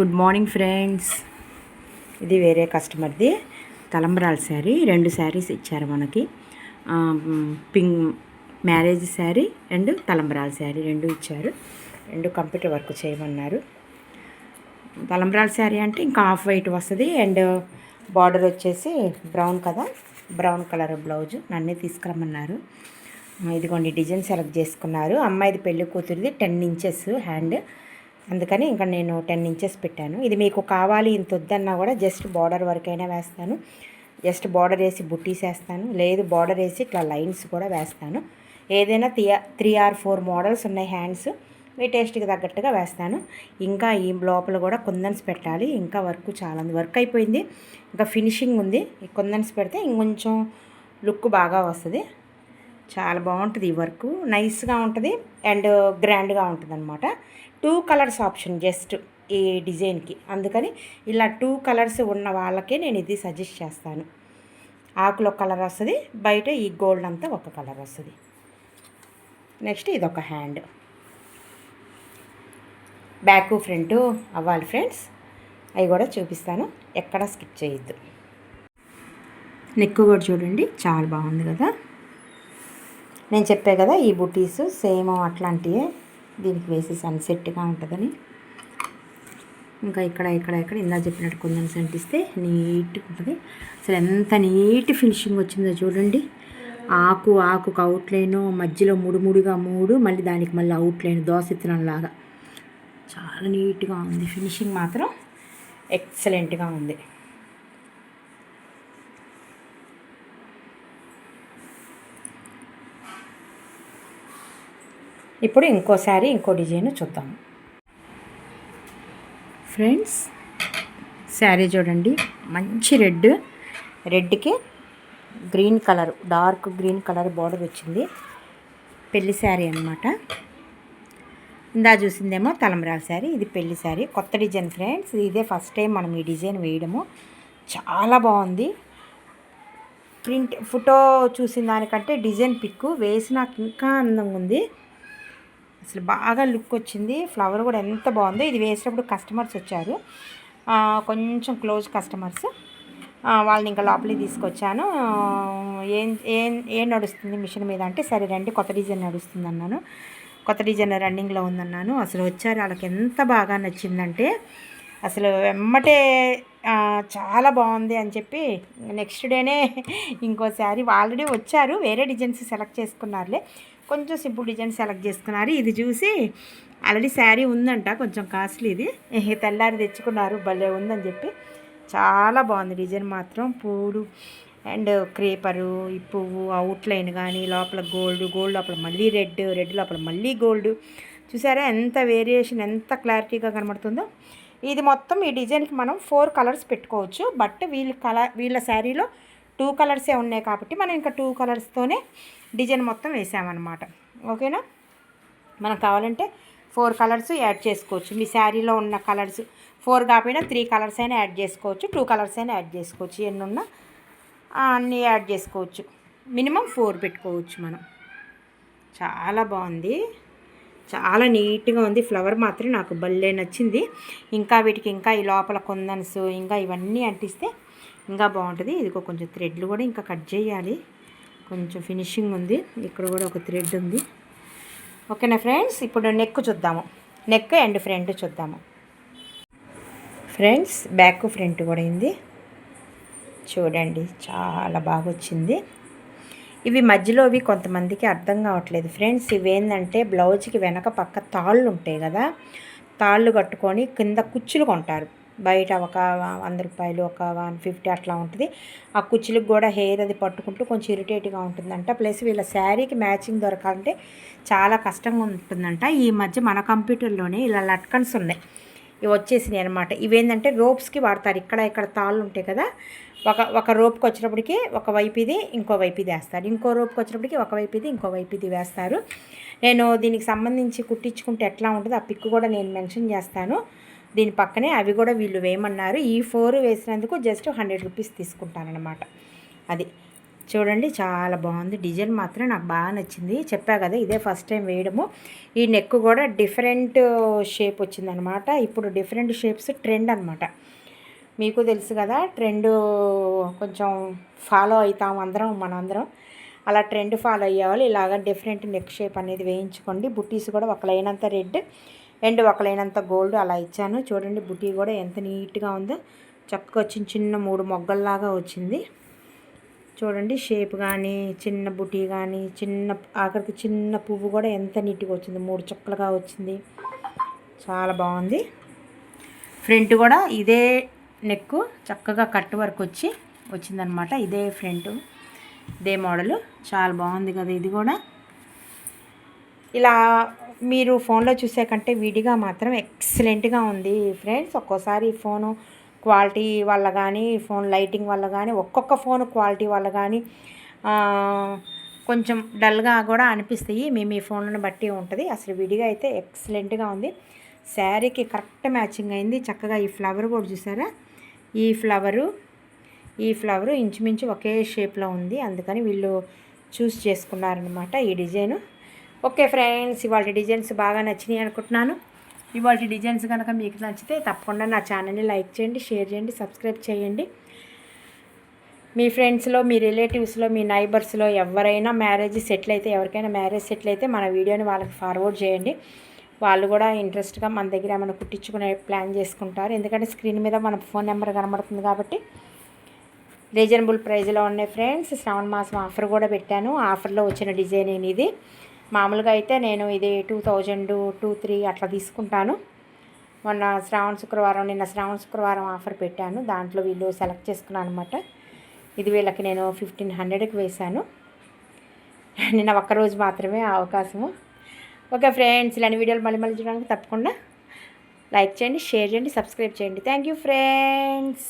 Good morning friends ఇది వేరే కస్టమర్ది తలంబరాల శారీ. రెండు శారీస్ ఇచ్చారు మనకి. పింక్ మ్యారేజ్ శారీ అండ్ తలంబరాల శారీ రెండు ఇచ్చారు. రెండు కంప్యూటర్ వర్క్ చేయమన్నారు. తలంబరాల శారీ అంటే ఇంకా ఆఫ్ వైట్ వస్తుంది. అండ్ బార్డర్ వచ్చేసి బ్రౌన్ కదా. బ్రౌన్ కలర్ బ్లౌజ్ నన్నే తీసుకురమ్మన్నారు. ఇదిగోండి డిజైన్ సెలెక్ట్ చేసుకున్నారు. అమ్మాయిది పెళ్ళి కూతురిది టెన్ ఇంచెస్ హ్యాండ్ అందుకని ఇంకా నేను టెన్ ఇంచెస్ పెట్టాను. ఇది మీకు కావాలి ఇంత వద్దన్నా కూడా జస్ట్ బార్డర్ వరకైనా వేస్తాను. జస్ట్ బార్డర్ వేసి బుట్టీస్ వేస్తాను. లేదు బార్డర్ వేసి ఇట్లా లైన్స్ కూడా వేస్తాను. ఏదైనా three three or four models ఉన్నాయి హ్యాండ్స్. మీ టేస్ట్కి తగ్గట్టుగా వేస్తాను. ఇంకా ఈ లోపల కూడా కుందన్స్ పెట్టాలి. ఇంకా వర్క్ చాలా ఉంది వర్క్ అయిపోయింది. ఇంకా ఫినిషింగ్ ఉంది. కుందన్స్ పెడితే ఇంకొంచెం లుక్ బాగా వస్తుంది. చాలా బాగుంటుంది ఈ వర్క్. నైస్గా ఉంటుంది అండ్ గ్రాండ్గా ఉంటుంది అనమాట టూ కలర్స్ ఆప్షన్ జస్ట్ ఈ డిజైన్కి. అందుకని ఇలా టూ కలర్స్ ఉన్న వాళ్ళకే నేను ఇది సజెస్ట్ చేస్తాను. ఆకులు ఒక కలర్ వస్తుంది బయట ఈ గోల్డ్ అంతా ఒక కలర్ వస్తుంది. నెక్స్ట్ ఇది ఒక హ్యాండ్. బ్యాక్ ఫ్రంట్ అవ్వాలి ఫ్రెండ్స్. అవి కూడా చూపిస్తాను. ఎక్కడ స్కిప్ చేయొద్దు. నెక్ కూడా చూడండి చాలా బాగుంది కదా. నేను చెప్పే కదా ఈ బుటీస్ సేమ్ అట్లాంటివే దీనికి వేసి సన్సెట్గా ఉంటుందని. ఇంకా ఇక్కడ ఇక్కడ ఇక్కడ ఇందా చెప్పినట్టు కొంచెం సెంటిస్తే నీట్గా ఉంటుంది. అసలు ఎంత నీట్ ఫినిషింగ్ వచ్చిందో చూడండి. ఆకు ఆకుకు అవుట్లైన్ మధ్యలో మూడు మూడుగా మూడు మళ్ళీ దానికి మళ్ళీ అవుట్లైన్ దోశ ఇత్తనం లాగా. చాలా నీట్గా ఉంది. ఫినిషింగ్ మాత్రం ఎక్సలెంట్గా ఉంది. ఇప్పుడు ఇంకోసారి ఇంకో డిజైన్ చూద్దాం. ఫ్రెండ్స్ శారీ చూడండి. మంచి red. రెడ్కి green colour dark green colour border వచ్చింది. పెళ్ళి శారీ అనమాట ఇందా చూసిందేమో తలంబ్రాల శారీ. ఇది పెళ్ళి శారీ. కొత్త డిజైన్ ఫ్రెండ్స్. ఇదే ఫస్ట్ టైం మనం ఈ డిజైన్ వేయడము. చాలా బాగుంది. ప్రింట్ ఫోటో చూసిన దానికంటే డిజైన్ పిక్ వేసినాక ఇంకా అందంగా ఉంది. అసలు బాగా లుక్ వచ్చింది ఫ్లవర్ కూడా ఎంత బాగుందో. ఇది వేసినప్పుడు కస్టమర్స్ వచ్చారు. కొంచెం క్లోజ్ కస్టమర్స్. వాళ్ళని ఇంకా లోపలికి తీసుకొచ్చాను. ఏం ఏం ఏం నడుస్తుంది మిషన్ మీద అంటే సరే రండి కొత్త డిజైన్ నడుస్తుంది అన్నాను కొత్త డిజైన్ రన్నింగ్లో ఉందన్నాను. అసలు వచ్చారు. వాళ్ళకి ఎంత బాగా నచ్చిందంటే అసలు వెమ్మటే చాలా బాగుంది అని చెప్పి నెక్స్ట్ డేనే ఇంకో శారీ ఆల్రెడీ వచ్చారు. వేరే డిజైన్స్ సెలెక్ట్ చేసుకున్నారులే. కొంచెం సింపుల్ డిజైన్ సెలెక్ట్ చేసుకున్నారు. ఇది చూసి ఆల్రెడీ శారీ ఉందంట కొంచెం కాస్ట్లీ ఇది. తెల్లారి తెచ్చుకున్నారు భలే ఉందని చెప్పి. చాలా బాగుంది డిజైన్ మాత్రం పూలు అండ్ క్రేపరు ఈ పువ్వు అవుట్లైన్ కానీ లోపల గోల్డ్ గోల్డ్ లోపల మళ్ళీ రెడ్ రెడ్ లోపల మళ్ళీ గోల్డ్. చూసారా ఎంత వేరియేషన్ ఎంత క్లారిటీగా కనబడుతుందో. ఇది మొత్తం ఈ డిజైన్కి మనం ఫోర్ కలర్స్ పెట్టుకోవచ్చు బట్ వీళ్ళ కలర్ వీళ్ళ శారీలో టూ కలర్సే ఉన్నాయి కాబట్టి మనం ఇంకా టూ కలర్స్తోనే డిజైన్ మొత్తం వేసామన్నమాట. ఓకేనా? మనం కావాలంటే ఫోర్ కలర్స్ యాడ్ చేసుకోవచ్చు. మీ శారీలో ఉన్న కలర్స్ ఫోర్ కాకపోయినా త్రీ కలర్స్ అయినా యాడ్ చేసుకోవచ్చు. టూ కలర్స్ అయినా యాడ్ చేసుకోవచ్చు. ఎన్ని ఉన్నా అన్నీ యాడ్ చేసుకోవచ్చు. మినిమం ఫోర్ పెట్టుకోవచ్చు మనం. చాలా బాగుంది. చాలా నీట్గా ఉంది. ఫ్లవర్ మాత్రం నాకు భలే నచ్చింది. ఇంకా వీటికి ఇంకా ఈ లోపల కొందన్స్ ఇంకా ఇవన్నీ అంటిస్తే ఇంకా బాగుంటుంది. ఇదిగో కొంచెం థ్రెడ్లు కూడా ఇంకా కట్ చేయాలి. కొంచెం ఫినిషింగ్ ఉంది. ఇక్కడ కూడా ఒక థ్రెడ్ ఉంది. ఓకేనా ఫ్రెండ్స్? ఇప్పుడు నెక్ చూద్దాము. నెక్ అండ్ ఫ్రంట్ చూద్దాము. ఫ్రెండ్స్ బ్యాక్ ఫ్రంట్ కూడా అయింది చూడండి చాలా బాగా వచ్చింది. ఇవి మధ్యలో ఇవి కొంతమందికి అర్థం కావట్లేదు ఫ్రెండ్స్. ఇవేందంటే బ్లౌజ్కి వెనక పక్క తాళ్ళు ఉంటాయి కదా. తాళ్ళు కట్టుకొని కింద కుచ్చులు కొంటారు. బయట ఒక వంద రూపాయలు ఒక వన్ ఫిఫ్టీ అట్లా ఉంటుంది. ఆ కుచ్చులకు కూడా హెయిర్ అది పట్టుకుంటూ కొంచెం ఇరిటేట్గా ఉంటుందంట. ప్లస్ వీళ్ళ శారీకి మ్యాచింగ్ దొరకాలంటే చాలా కష్టంగా ఉంటుందంట. ఈ మధ్య మన కంప్యూటర్లోనే ఇలా లట్కన్స్ ఉన్నాయి. ఇవి వచ్చేసినాయి అనమాట ఇవేంటంటే రోప్స్కి వాడతారు. ఇక్కడ ఇక్కడ తాళ్ళు ఉంటాయి కదా. ఒక ఒక రోప్కి వచ్చినప్పటికి ఒక వైపు ఇది ఇంకో వైపు ఇది వేస్తారు. ఇంకో రోప్కి వచ్చినప్పటికి ఒక వైపు ఇది ఇంకో వైపు ఇది వేస్తారు. నేను దీనికి సంబంధించి కుట్టించుకుంటే ఎట్లా ఉంటుందో ఆ పిక్ కూడా నేను మెన్షన్ చేస్తాను. దీని పక్కనే అవి కూడా వీళ్ళు వేయమన్నారు. ఈ ఫోర్ వేసినందుకు జస్ట్ హండ్రెడ్ రూపీస్ తీసుకుంటానన్నమాట. అది చూడండి చాలా బాగుంది. డిజైన్ మాత్రం నాకు బాగా నచ్చింది. చెప్పా కదా ఇదే ఫస్ట్ టైం వేయడము. ఈ నెక్ కూడా డిఫరెంట్ షేప్ వచ్చిందనమాట ఇప్పుడు డిఫరెంట్ షేప్స్ ట్రెండ్ అనమాట మీకు తెలుసు కదా ట్రెండ్ కొంచెం ఫాలో అవుతాం అందరం మనందరం. అలా ట్రెండ్ ఫాలో అయ్యేవాళ్ళు ఇలాగ డిఫరెంట్ నెక్ షేప్ అనేది వేయించుకోండి. బుట్టీస్ కూడా ఒక లైన్ అంతా రెడ్ అండ్ ఒకలైనంత గోల్డ్ అలా ఇచ్చాను. చూడండి బుటీ కూడా ఎంత నీట్గా ఉందో. చక్కగా వచ్చిన చిన్న మూడు మొగ్గల్లాగా వచ్చింది. చూడండి షేప్ కానీ చిన్న బుటీ కానీ చిన్న ఆఖరికి చిన్న పువ్వు కూడా ఎంత నీట్గా వచ్చింది. మూడు చుక్కలుగా వచ్చింది. చాలా బాగుంది. ఫ్రంట్ కూడా ఇదే నెక్ చక్కగా కట్ వర్క్ వచ్చి వచ్చిందనమాట. ఇదే ఫ్రంట్ ఇదే మోడలు. చాలా బాగుంది కదా ఇది కూడా. ఇలా మీరు ఫోన్లో చూసే కంటే విడిగా మాత్రం ఎక్సలెంట్గా ఉంది ఫ్రెండ్స్ ఒక్కోసారి ఫోను క్వాలిటీ వల్ల కానీ ఫోన్ లైటింగ్ వల్ల కానీ ఒక్కొక్క ఫోన్ క్వాలిటీ వల్ల కానీ కొంచెం డల్గా కూడా అనిపిస్తాయి. మేము ఈ ఫోన్లను బట్టి ఉంటుంది. అసలు విడిగా అయితే ఎక్సలెంట్గా ఉంది. శారీకి కరెక్ట్ మ్యాచింగ్ అయింది. చక్కగా ఈ ఫ్లవర్ కూడా చూసారా? ఈ ఫ్లవరు ఈ ఫ్లవరు ఇంచుమించు ఒకే షేప్లో ఉంది. అందుకని వీళ్ళు చూస్ చేసుకున్నారనమాట ఈ డిజైను ఓకే ఫ్రెండ్స్ ఇవాళ డిజైన్స్ బాగా నచ్చినాయి అనుకుంటున్నాను. ఇవాళ డిజైన్స్ కనుక మీకు నచ్చితే తప్పకుండా నా ఛానల్ని లైక్ చేయండి షేర్ చేయండి సబ్స్క్రైబ్ చేయండి. మీ ఫ్రెండ్స్లో మీ రిలేటివ్స్లో మీ నైబర్స్లో ఎవరైనా మ్యారేజ్ సెటిల్ అయితే ఎవరికైనా మ్యారేజ్ సెటిల్ అయితే మన వీడియోని వాళ్ళకి ఫార్వర్డ్ చేయండి. వాళ్ళు కూడా ఇంట్రెస్ట్గా మన దగ్గర ఏమైనా కుట్టించుకునే ప్లాన్ చేసుకుంటారు. ఎందుకంటే స్క్రీన్ మీద మన ఫోన్ నెంబర్ కనబడుతుంది కాబట్టి రీజనబుల్ ప్రైజ్లో ఉన్నాయి ఫ్రెండ్స్. శ్రావణ మాసం ఆఫర్ కూడా పెట్టాను. ఆఫర్లో వచ్చిన డిజైన్ ఇది? మామూలుగా అయితే నేను ఇది టూ థౌజండ్ టూ త్రీ అట్లా తీసుకుంటాను. మొన్న శ్రావణ శుక్రవారం నిన్న శ్రావణ శుక్రవారం ఆఫర్ పెట్టాను. దాంట్లో వీళ్ళు సెలెక్ట్ చేసుకున్నాను అనమాట ఇది వీళ్ళకి నేను ఫిఫ్టీన్ హండ్రెడ్కి వేశాను. నిన్న ఒక్కరోజు మాత్రమే అవకాశము. ఓకే ఫ్రెండ్స్ ఇలాంటి వీడియోలు మళ్ళీ మళ్ళీ చూడడానికి తప్పకుండా లైక్ చేయండి షేర్ చేయండి సబ్స్క్రైబ్ చేయండి. Thank you friends.